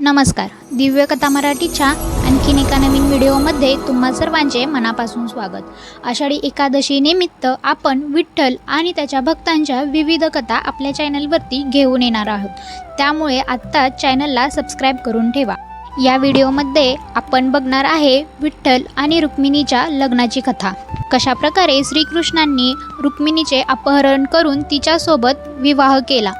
नमस्कार. दिव्य कथा मराठीच्या आणखीन एका नवीन व्हिडिओमध्ये तुम्हा सर्वांचे मनापासून स्वागत. आषाढी एकादशीनिमित्त आपण विठ्ठल आणि त्याच्या भक्तांच्या विविध कथा आपल्या चॅनलवरती घेऊन येणार आहोत. त्यामुळे आत्ता चॅनलला सबस्क्राईब करून ठेवा. या व्हिडिओमध्ये आपण बघणार आहे विठ्ठल आणि रुक्मिणीच्या लग्नाची कथा. कशाप्रकारे श्रीकृष्णांनी रुक्मिणीचे अपहरण करून तिच्यासोबत विवाह केला.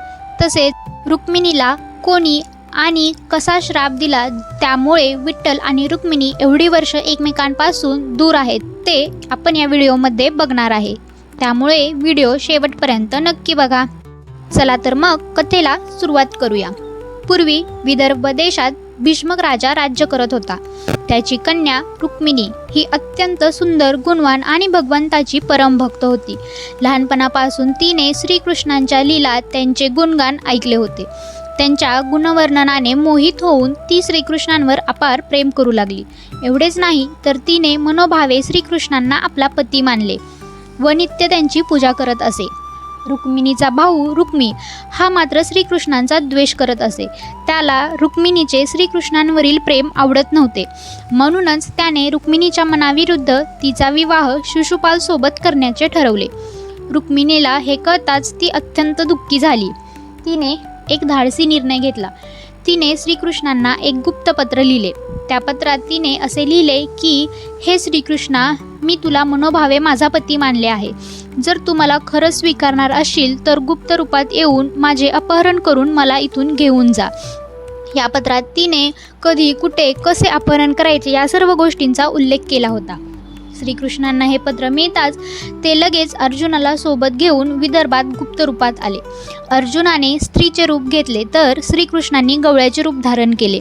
तसेच रुक्मिणीला कोणी आणि कसा श्राप दिला त्यामुळे विठ्ठल आणि रुक्मिणी एवढी वर्ष एकमेकांपासून दूर आहेत ते आपण या व्हिडिओमध्ये बघणार आहे. त्यामुळे व्हिडिओ शेवटपर्यंत नक्की बघा. चला तर मग कथेला सुरुवात करूया. पूर्वी विदर्भ देशात भीष्मक राजा राज्य करत होता. त्याची कन्या रुक्मिणी ही अत्यंत सुंदर गुणवान आणि भगवंताची परमभक्त होती. लहानपणापासून तिने श्रीकृष्णांच्या लीला त्यांचे गुणगान ऐकले होते. त्यांच्या गुणवर्णनाने मोहित होऊन ती श्रीकृष्णांवर अपार प्रेम करू लागली. एवढेच नाही तर तिने मनोभावे श्रीकृष्णांना आपला पती मानले व नित्य त्यांची पूजा करत असे. रुक्मिणीचा भाऊ रुक्मी हा मात्र श्रीकृष्णांचा द्वेष करत असे. त्याला रुक्मिणीचे श्रीकृष्णांवरील प्रेम आवडत नव्हते. म्हणूनच त्याने रुक्मिणीच्या मनाविरुद्ध तिचा विवाह शिशुपालसोबत करण्याचे ठरवले. रुक्मिणीला हे कळताच ती अत्यंत दुःखी झाली. तिने एक धाडसी निर्णय घेतला. तिने श्रीकृष्णांना एक गुप्त पत्र लिहिले. त्या पत्रात तिने असे लिहिले की हे श्रीकृष्णा मी तुला मनोभावे माझा पती मानले आहे. जर तू मला खरंच स्वीकारणार असशील तर गुप्त रूपात येऊन माझे अपहरण करून मला इथून घेऊन जा. या पत्रात तिने कधी कुठे कसे अपहरण करायचे या सर्व गोष्टींचा उल्लेख केला होता. श्रीकृष्णांना हे पत्र मिळताच ते लगेच अर्जुनाला सोबत घेऊन विदर्भात गुप्त रूपात आले. अर्जुनाने स्त्रीचे रूप घेतले तर श्रीकृष्णांनी गवळ्याचे रूप धारण केले.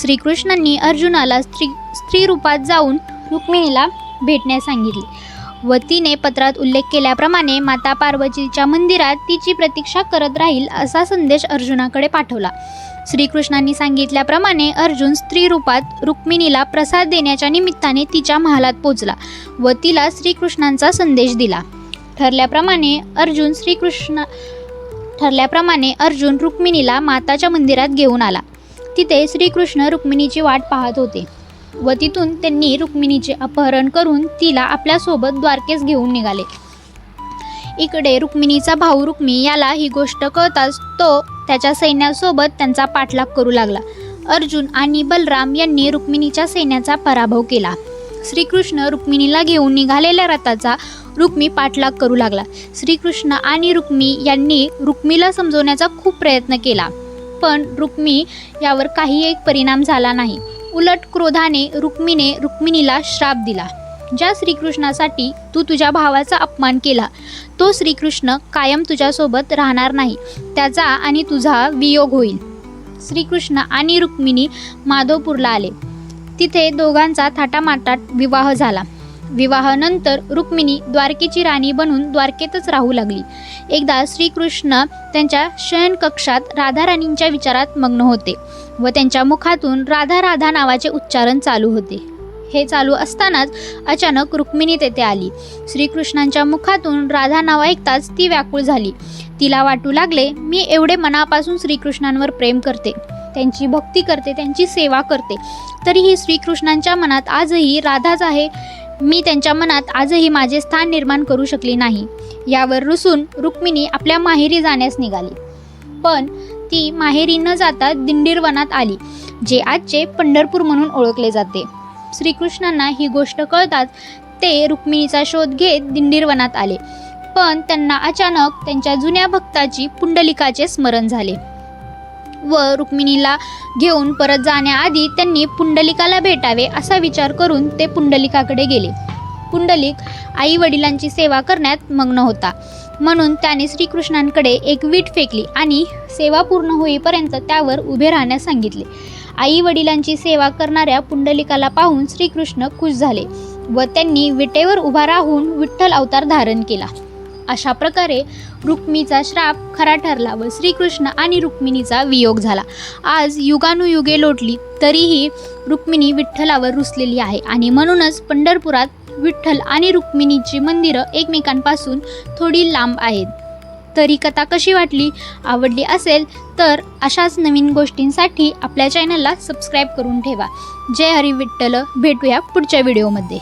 श्रीकृष्णांनी अर्जुनाला स्त्री स्त्री रूपात जाऊन रुक्मिणीला भेटण्यास सांगितले. व तिने पत्रात उल्लेख केल्याप्रमाणे माता पार्वतीच्या मंदिरात तिची प्रतीक्षा करत राहील असा संदेश अर्जुनाकडे पाठवला. श्रीकृष्णांनी सांगितल्याप्रमाणे अर्जुन स्त्री रूपात रुक्मिणीला प्रसाद देण्याच्या निमित्ताने तिच्या महालात पोचला व तिला श्रीकृष्णांचा संदेश दिला. ठरल्याप्रमाणे अर्जुन श्रीकृष्ण ठरल्याप्रमाणे अर्जुन रुक्मिणीला माताच्या मंदिरात घेऊन आला. तिथे श्रीकृष्ण रुक्मिणीची वाट पाहत होते. व तिथून त्यांनी रुक्मिणीचे अपहरण करून तिला आपल्यासोबत द्वारकेस घेऊन निघाले. इकडे रुक्मिणीचा भाऊ रुक्मी याला ही गोष्ट कळताच तो त्याच्या सैन्यासोबत त्यांचा पाठलाग करू लागला. अर्जुन आणि बलराम यांनी रुक्मिणीच्या सैन्याचा पराभव केला. श्रीकृष्ण रुक्मिणीला घेऊन निघालेल्या रथाचा रुक्मी पाठलाग करू लागला. श्रीकृष्ण आणि रुक्मी यांनी रुक्मीला समजवण्याचा खूप प्रयत्न केला. पण रुक्मी यावर काही एक परिणाम झाला नाही. उलट क्रोधाने रुक्मीने रुक्मिणीला श्राप दिला. ज्या श्रीकृष्णासाठी तू तुझ्या भावाचा अपमान केला तो श्रीकृष्ण कायम तुझ्यासोबत राहणार नाही त्याचा आणि तुझा वियोग होईल. श्रीकृष्ण आणि रुक्मिणी माधवपूरला आले. तिथे दोघांचा थाटामाटात विवाह झाला. विवाहानंतर रुक्मिणी द्वारकेची राणी बनून द्वारकेतच राहू लागली. एकदा श्रीकृष्ण त्यांच्या शयनकक्षात राधाराणींच्या विचारात मग्न होते व त्यांच्या मुखातून राधा राधा नावाचे उच्चारण चालू होते. हे चालू असतानाच अचानक रुक्मिणी तेथे आली. श्रीकृष्णांच्या मुखातून राधा नाव ऐकताच ती व्याकुळ झाली. तिला वाटू लागले मी एवढे मनापासून श्रीकृष्णांवर प्रेम करते. त्यांची भक्ती करते त्यांची सेवा करते. तरीही श्रीकृष्णांच्या मनात आजही राधाच आहे मी त्यांच्या मनात आजही माझे स्थान निर्माण करू शकली नाही. यावर रुसून रुक्मिणी आपल्या माहेरी जाण्यास निघाली. पण ती माहेरी न जाता दिंडीरवनात आली जे आजचे पंढरपूर म्हणून ओळखले जाते. श्रीकृष्णांना ही गोष्ट कळताच ते रुक्मिणीचा शोध घेत दिंडीरवनात आले. पण त्यांना अचानक त्यांच्या जुन्या भक्ताची पुंडलिकाचे स्मरण झाले. व रुक्मिणीला घेऊन परत जाण्याआधी त्यांनी पुंडलिकाला भेटावे असा विचार करून ते पुंडलिकाकडे गेले. पुंडलिक आई वडिलांची सेवा करण्यात मग्न होता. म्हणून त्याने श्रीकृष्णांकडे एक वीट फेकली आणि सेवा पूर्ण होईपर्यंत त्यावर उभे राहण्यास सांगितले. आई वडिलांची सेवा करणाऱ्या पुंडलिकाला पाहून श्रीकृष्ण खुश झाले व त्यांनी विटेवर उभा राहून विठ्ठल अवतार धारण केला. अशा प्रकारे रुक्मीचा श्राप खरा ठरला व श्रीकृष्ण आणि रुक्मिणीचा वियोग झाला. आज युगानुयुगे लोटली तरीही रुक्मिणी विठ्ठलावर रुसलेली आहे आणि म्हणूनच पंढरपुरात विठ्ठल आणि रुक्मिणीची मंदिरं एकमेकांपासून थोडी लांब आहेत. तरी कथा कशी वाटली आवडली असेल तर अशाच नवीन गोष्टींसाठी आपल्या चॅनलला सबस्क्राईब करून ठेवा. जय हरी विठ्ठल भेटूया पुढच्या व्हिडिओमध्ये.